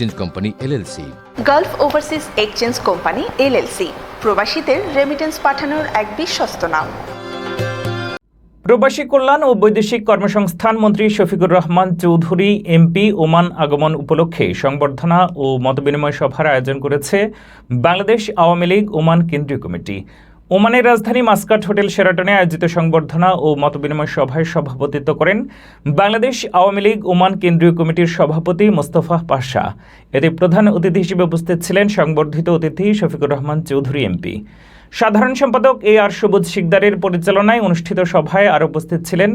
Change company LLC Gulf overseas exchange company LLC প্রবাসীদের remittance পাঠানোর এক বিশ্বস্ত নাম। প্রবাসী কল্যাণ ও বৈদেশিক কর্মসংস্থান মন্ত্রী শফিকুর রহমান চৌধুরী এমপি ওমান আগমন উপলক্ষে সংবর্ধনা ও মতবিনিময় সভার আয়োজন করেছে বাংলাদেশ আওয়ামী লীগ ওমান কেন্দ্রীয় কমিটি। ওমানের রাজধানী মাস্কাট হোটেল সেরাটনে আয়োজিত সংবর্ধনা ও মতবিনিময় সভায় সভাপতিত্ব করেন বাংলাদেশ আওয়ামী লীগ ওমান কেন্দ্রীয় কমিটির সভাপতি মোস্তফা পাশা। এতে প্রধান অতিথি হিসেবে উপস্থিত ছিলেন সংবর্ধিত অতিথি শফিকুর রহমান চৌধুরী এমপি সাধারণ সম্পাদক এ আর সবুজ শিকদারের পরিচালনায় অনুষ্ঠিত সভায় আর উপস্থিত ছিলেন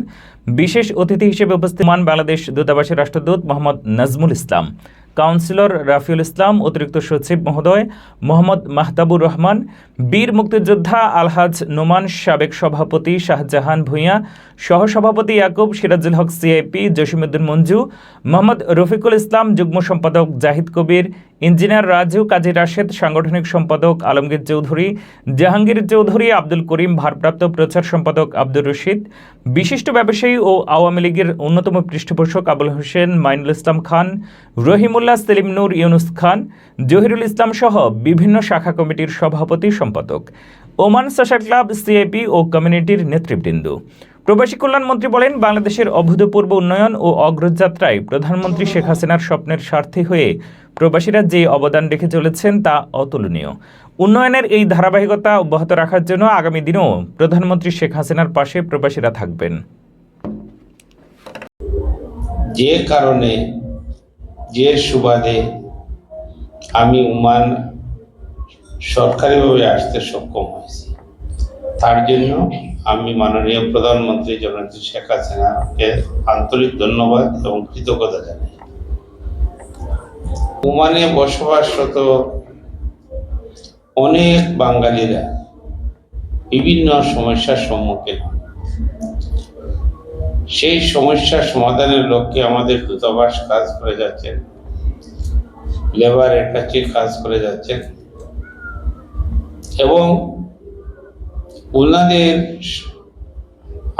বিশেষ অতিথি হিসেবে উপস্থিত মান বাংলাদেশ দূতাবাসের রাষ্ট্রদূত মোহাম্মদ নাজমুল ইসলাম। কাউন্সিলর রাফিউল ইসলাম, অতিরিক্ত সচিব মহোদয় মোহাম্মদ মাহতাবুর রহমান, বীর মুক্তিযোদ্ধা আলহাজ নোমান, সাবেক সভাপতি শাহজাহান ভূঁইয়া, সহসভাপতি ইয়াকুব সিরাজুল হক, সিআইপি জসিমুদ্দিন মঞ্জু, মোহাম্মদ রফিকুল ইসলাম, যুগ্ম সম্পাদক জাহিদ কবির ইঞ্জিনিয়ার রাজু কাজী রাশেদ, সাংগঠনিক সম্পাদক আলমগীর চৌধুরী, জাহাঙ্গীর চৌধুরী আব্দুল করিম, ভারপ্রাপ্ত প্রচার সম্পাদক আব্দুর রশিদ, বিশিষ্ট ব্যবসায়ী ও আওয়ামী লীগের অন্যতম পৃষ্ঠপোষক আবুল হোসেন, মাইনুল ইসলাম খান, রহিমুল্লাহ সেলিম নূর ইউনুস খান, জহিরুল ইসলাম সহ বিভিন্ন শাখা কমিটির সভাপতি সম্পাদক। ওমান সাশা ক্লাব সিআইপি ও কমিউনিটির নেতৃবৃন্দ। প্রবাসী কল্যাণ মন্ত্রী বলেন, বাংলাদেশের অভূতপূর্ব উন্নয়ন ও অগ্রযাত্রায় প্রধানমন্ত্রী শেখ হাসিনার স্বপ্নের স্বার্থী হয়ে প্রবাসীরা যে অবদান রেখে চলেছেন তা অতুলনীয়। উন্নয়নের এই ধারাবাহিকতা অব্যাহত রাখার জন্য আগামী দিনেও প্রধানমন্ত্রী শেখ হাসিনার পাশে প্রবাসীরা থাকবেন। যে কারণে, যে সুবাদে আমি ওমান সরকারিভাবে আসতে সক্ষম হয়েছি। তার জন্য আমি মাননীয় প্রধানমন্ত্রী জননেত্রী শেখ হাসিনাকে আন্তরিক ধন্যবাদ এবং কৃতজ্ঞতা জানাই। ওমানে বসবাসরত অনেক বাঙালিরা বিভিন্ন সমস্যার সম্মুখীন সেই সমস্যার সমাধানের লক্ষ্যে আমাদের দূতাবাস কাজ করে যাচ্ছেন লেবারের কাছে কাজ করে যাচ্ছেন। এবং ওনাদের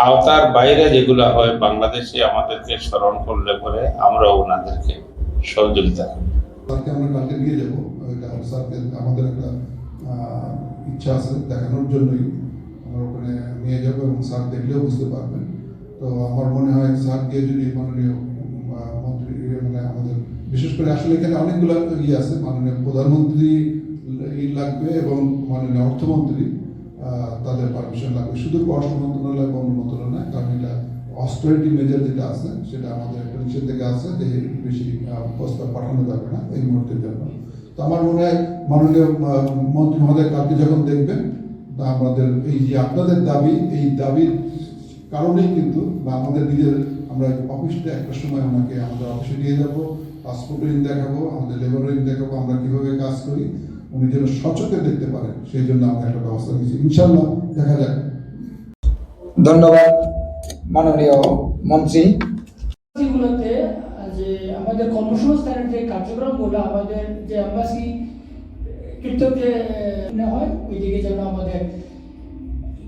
আওতার বাইরে যেগুলো হয় বাংলাদেশে আমাদেরকে স্মরণ করলে পরে আমরা ওনাদেরকে সহযোগিতা করি। স্যারকে আমরা কালকে নিয়ে যাব স্যারকে আমাদের একটা ইচ্ছা আছে দেখানোর জন্যই। আমরা ওখানে নিয়ে যাব এবং স্যার দেখলেও বুঝতে পারবেন। তো আমার মনে হয় স্যার গিয়ে যদি মাননীয় মন্ত্রী মানে আমাদের, বিশেষ করে আসলে এখানে অনেকগুলো ইয়ে আছে। মাননীয় প্রধানমন্ত্রী লাগবে এবং মাননীয় অর্থমন্ত্রী তাদের পারমিশন লাগবে। শুধু পররাষ্ট্র মন্ত্রণালয় বা অন্য মন্ত্রণালয়, কারণ এটা অস্ট্রেলিটি মেজার যেটা আছে, সেটা আমাদের নিষেধ থেকে আছে যে বেশি প্রস্তাব পাঠানো যাবে না এই মুহূর্তের জন্য। তো আমার মনে হয় মাননীয় মন্ত্রী মহোদয় কালকে যখন দেখবেন আমাদের এই যে আপনাদের দাবি, এই দাবির কারণেই কিন্তু বা আমাদের নিজের আমরা অফিসটা একটা সময় ওনাকে আমাদের অফিসে নিয়ে যাব পাসপোর্ট ঋণ দেখাবো, আমাদের লেবার ঋণ দেখাবো, আমরা কীভাবে কাজ করি উনি যেন সচকে দেখতে পারেন, সেই জন্য আমরা একটা ব্যবস্থা নিয়েছি ইনশাল্লাহ দেখা যাক। ধন্যবাদ, মাননীয় মন্ত্রী। যে আমাদের কর্মসংস্থানের যে কার্যক্রমগুলো, আমাদের যে অ্যাম্বাসি হয় যেন আমাদের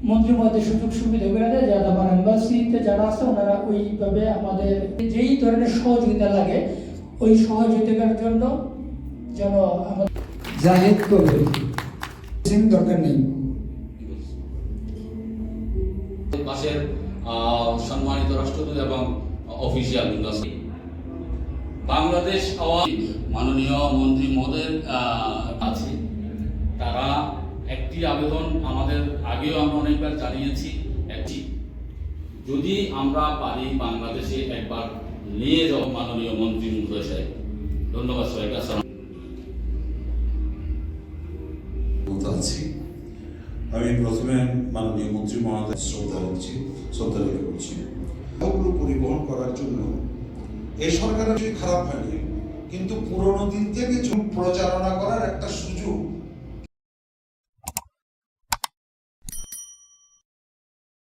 মন্ত্রী মধ্যে সুযোগ সুবিধা করে দেয় যাতে আমার অ্যাম্বাসিতে যারা আছে, ওনারা ওইভাবে আমাদের যেই ধরনের সহযোগিতা লাগে, ওই সহযোগিতার জন্য যেন আমাদের জাহিদ কবির দরকার নেই। মাসের সম্মানিত রাষ্ট্রদূত এবং অফিসিয়াল বাংলাদেশ মাননীয় মন্ত্রী আহ, আছে তারা একটি আবেদন আমাদের আগেও আমরা অনেকবার জানিয়েছি একটি। যদি আমরা পারি বাংলাদেশে একবার নিয়ে যাও মাননীয় মন্ত্রী মহোদয় সাহেব। ধন্যবাদ সবাইকে আছি আমি প্রথমে মাননীয় মন্ত্রী মহোদয় শ্রদ্ধা রাখছি শ্রদ্ধা রেখে করছি। ওগুলো পরিবহন করার জন্য এ সরকারের খারাপ হয়নি, কিন্তু পুরনো দিন থেকে প্রচারণা করার একটা সুযোগ